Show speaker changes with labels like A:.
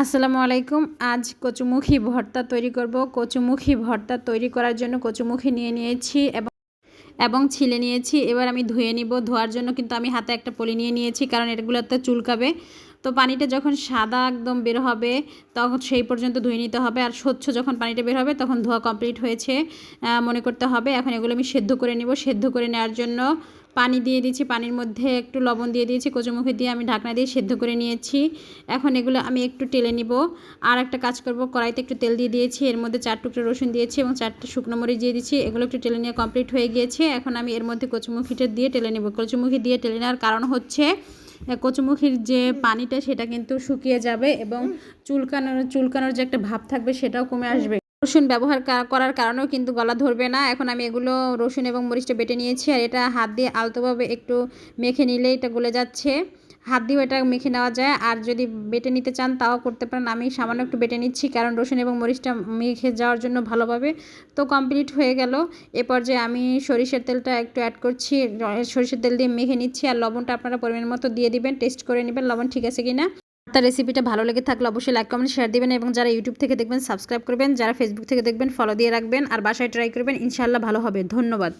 A: আসসালামু আলাইকুম। আজ কচুমুখী ভর্তা তৈরি করব। কচুমুখী ভর্তা তৈরি করার জন্য কচুমুখী নিয়ে নিয়েছি এবং এবং ছিলে নিয়েছি। এবার আমি ধুয়ে নিব। ধোয়ার জন্য কিন্তু আমি হাতে একটা পলি নিয়ে নিয়েছি, কারণ এগুলোতে চুলকাবে। তো পানিটা যখন সাদা একদম বের হবে, তখন সেই পর্যন্ত ধুয়ে নিতে হবে। আর স্বচ্ছ যখন পানিটা বের হবে, তখন ধোয়া কমপ্লিট হয়েছে মনে করতে হবে। এখন এগুলো আমি সেদ্ধ করে নেব। সেদ্ধ করে নেওয়ার জন্য পানি দিয়ে দিয়েছি, পানির মধ্যে একটু লবণ দিয়ে দিয়েছি, কচুমুখি দিয়ে আমি ঢাকনা দিয়ে সেদ্ধ করে নিয়েছি। এখন এগুলো আমি একটু টেলে নিব। আর একটা কাজ করব, কড়াইতে একটু তেল দিয়ে দিয়েছি, এর মধ্যে চার টুকরো রসুন দিয়েছি এবং চারটে শুকনো মরিচ দিয়ে দিচ্ছি এগুলো একটু টেলে নিয়ে কমপ্লিট হয়ে গিয়েছে। এখন আমি এর মধ্যে কচুমুখিটা দিয়ে টেলে নেব। কচুমুখি দিয়ে টেলে নেওয়ার কারণ হচ্ছে কচুমুখির যে পানিটা সেটা কিন্তু শুকিয়ে যাবে এবং চুলকানোর চুলকানোর যে একটা ভাব থাকবে সেটাও কমে আসবে। রসুন ব্যবহার করার কারণেও কিন্তু গলা ধরবে না। এখন আমি এগুলো রসুন এবং মরিচটা বেটে নিয়েছি আর এটা হাত দিয়ে আলতোভাবে একটু মেখে নিলে এটা গলে যাচ্ছে। হাত দিয়েও এটা মেখে নেওয়া যায়। আর যদি বেটে নিতে চান তাও করতে পারেন। আমি সামান্য একটু বেটে নিচ্ছি কারণ রসুন এবং মরিচটা মেখে যাওয়ার জন্য ভালোভাবে তো কমপ্লিট হয়ে গেল। এ পর্যায়ে আমি সরিষার তেলটা একটু অ্যাড করছি। সরিষার তেল দিয়ে মেখে নিচ্ছি। আর লবণটা আপনারা পরিমাণ মতো দিয়ে দিবেন। টেস্ট করে নেবেন। লবণ ঠিক আছে কি না তার রেসিপিটা ভালো লেগে থাকলে অবশ্যই লাইক কমেন্ট শেয়ার দেবেন এবং যারা ইউটিউব থেকে দেখবেন সাবস্ক্রাইব করবেন, যারা ফেসবুক থেকে দেখবেন ফলো দিয়ে রাখবেন, আর বাসায় ট্রাই করবেন ইনশাল্লাহ ভালো হবে। ধন্যবাদ।